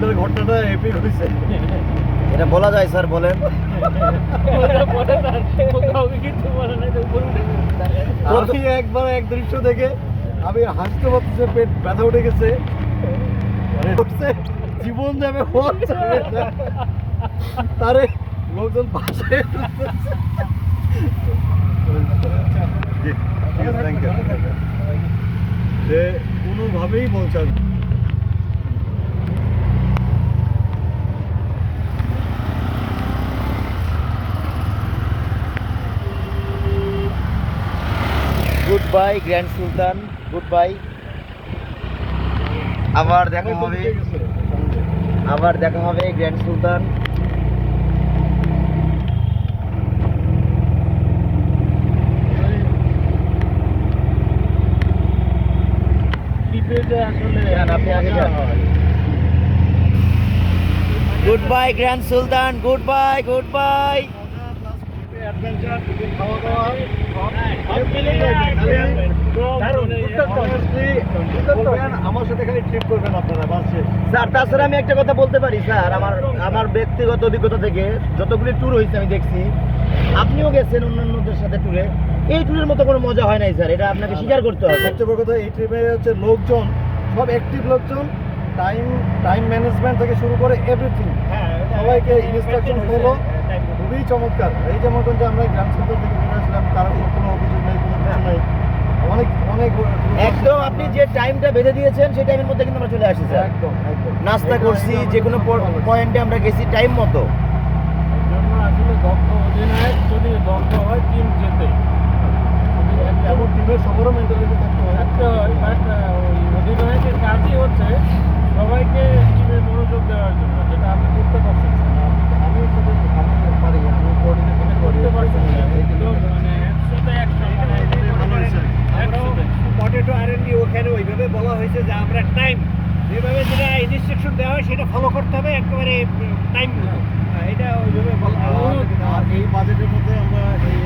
আপনার ঘটনাটা এপিক হয়েছে। এটা বলা যায় স্যার বলেন। আমি একবার এক দৃশ্য দেখে আমি হাসতে পারতেছে পেট ব্যথা উঠে গেছে। মানে জীবন যাবে তারে লোকজন পাশে ঠিক আছে, যে কোনোভাবেই পৌঁছান গুড বাই গ্র্যান্ড সুলতান গুড বাই আবার দেখা হবে। আবার দেখা হবে Grand Sultan. Goodbye Grand Sultan goodbye goodbye আমার সাথে খালি ট্রিপ করবেন আপনারা বাসে স্যার তাছাড়া আমি একটা কথা বলতে পারি স্যার। আমার আমার ব্যক্তিগত অভিজ্ঞতা থেকে যতগুলি ট্যুর হয়েছে আমি দেখছি। আপনিও গেছেন অন্যান্যদের সাথে ট্যুরে এই ট্যুরের মতো কোনো মজা হয় নাই স্যার। এটা আপনাকে স্বীকার করতে হবে। সবচেয়ে বড় কথা এই ট্রিপে হচ্ছে লোকজন সব অ্যাক্টিভ লোকজন টাইম টাইম ম্যানেজমেন্ট থেকে শুরু করে এভরিথিং সবাইকে ইনস্ট্রাকশন হলো। খুবই চমৎকার। এই যে মতন যে আমরা গ্রাম সেন্টার থেকে ঘুরে আসলাম তার কোনো কোনো অভিযোগ নেই কোনো কিছু নেই অনেক অনেক একদম আপনি যে টাইমটা বেঁধে দিয়েছেন সেই টাইমের মধ্যে কিন্তু আমরা চলে আসি স্যার একদম একদম। নাস্তা করছি যে কোনো পয়েন্টে আমরা গেছি টাইম মতো। টিমের সবারও মেন্টালিটি থাকতে হয় সবাইকে টিমে মনোযোগ দেওয়ার জন্য যেটা আপনি করতে পারছেন। আমি পারি করতে মানে পটেটো আর এন ওখানে ওইভাবে বলা হয়েছে যে আমরা টাইম যেভাবে যেটা ইনস্ট্রাকশন দেওয়া হয় সেটা ফলো করতে হবে একেবারে টাইম এটা ওইভাবে বলা এই বাজেটের মধ্যে আমরা এই